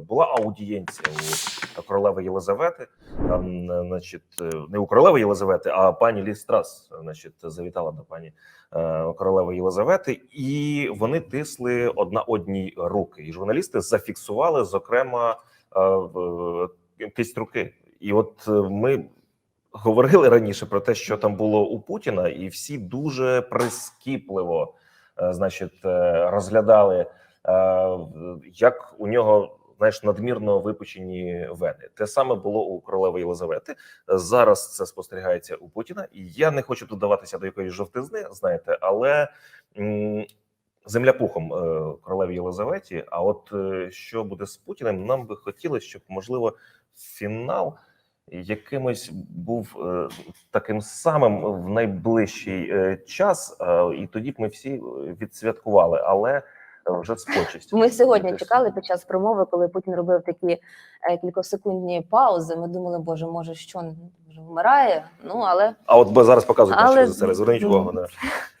Була аудієнція у королеви Єлизавети, ем, значить, е, не у королеви Єлизавети, а пані Лістрас, значить, завітала до пані е, королеви Єлизавети, і вони тисли одна одній руки. І журналісти зафіксували, зокрема, е, е, кисть руки. І от е, ми говорили раніше про те, що там було у Путіна, і всі дуже прискіпливо, е, значить, е, розглядали, е, як у нього знаєш надмірно випучені вени. Те саме було у королеви Єлизавети. Зараз це спостерігається у Путіна, і я не хочу тут даватися до якоїсь жовтизни, знаєте, але. Земля пухом е, королеві Єлизаветі. А от е, що буде з Путіним, нам би хотілося, щоб можливо фінал якимось був е, таким самим в найближчий е, час, е, і тоді б ми всі е, відсвяткували, але вже з почестю. Ми сьогодні чекали під час промови, коли Путін робив такі е, кількосекундні паузи. Ми думали, боже, може, що вже вмирає? Ну але А от зараз показують Але- що це. Зверніть увагу на